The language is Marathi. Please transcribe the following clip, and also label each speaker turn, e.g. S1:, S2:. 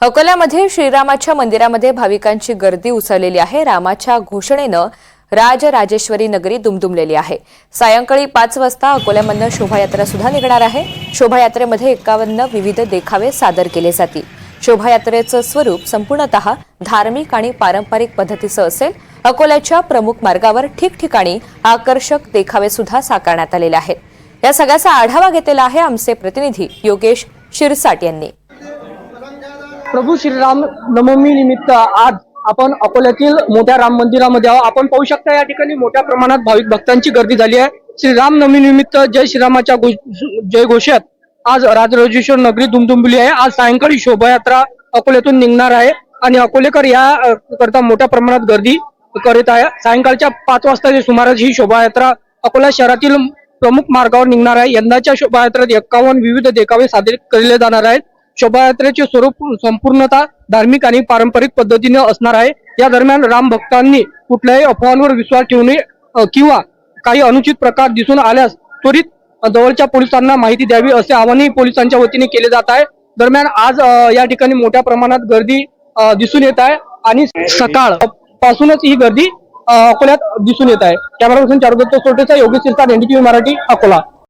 S1: अकोल्यामध्ये श्रीरामाच्या मंदिरामध्ये भाविकांची गर्दी उसळलेली आहे. रामाच्या घोषणेनं राजराजेश्वरी नगरी दुमदुमलेली आहे. सायंकाळी पाच वाजता अकोल्यामधनं शोभायात्रा सुद्धा निघणार आहे. शोभायात्रेमध्ये एकावन्न विविध देखावे सादर केले जातील. शोभायात्रेचं स्वरूप संपूर्णतः धार्मिक आणि पारंपरिक पद्धतीचं असेल. अकोल्याच्या प्रमुख मार्गावर ठिकठिकाणी आकर्षक देखावे सुद्धा साकारण्यात आलेले आहेत. या सगळ्याचा आढावा घेतलेला आहे आमचे प्रतिनिधी योगेश शिरसाट यांनी.
S2: प्रभू श्रीराम नवमी निमित्त आज आपण अकोल्यातील मोठ्या राम मंदिरामध्ये आहोत. आपण पाहू शकता या ठिकाणी मोठ्या प्रमाणात भाविक भक्तांची गर्दी झाली आहे. श्रीराम नवमी निमित्त जय श्रीरामाच्या जय घोषात आज राजराजेश्वर नगरी दुमदुंबली आहे. आज सायंकाळी शोभायात्रा अकोल्यातून निघणार आहे आणि अकोलेकर या करता मोठ्या प्रमाणात गर्दी करीत आहे. सायंकाळच्या पाच वाजताच्या सुमारास ही शोभायात्रा अकोला शहरातील प्रमुख मार्गावर निघणार आहे. यंदाच्या शोभायात्रेत एक्कावन्न विविध देखावे सादर केले जाणार आहेत. शोभायात्रेचे स्वरूप संपूर्णतः धार्मिक आणि पारंपरिक पद्धतीने असणार आहे. या दरम्यान राम भक्तांनी कुठल्याही अफवांवर विश्वास ठेवू नये किंवा काही अनुचित प्रकार दिसून आल्यास त्वरित जवळच्या पोलिसांना माहिती द्यावी असे आवाहनही पोलिसांच्या वतीने केले जात आहे. दरम्यान आज या ठिकाणी मोठ्या प्रमाणात गर्दी दिसून येत आहे आणि सकाळ पासूनच ही गर्दी अकोल्यात दिसून येत आहे. कॅमेरा पर्सन चारुदत्त सोटेचा योगेश शिरसाट एनडीटीव्ही मराठी अकोला.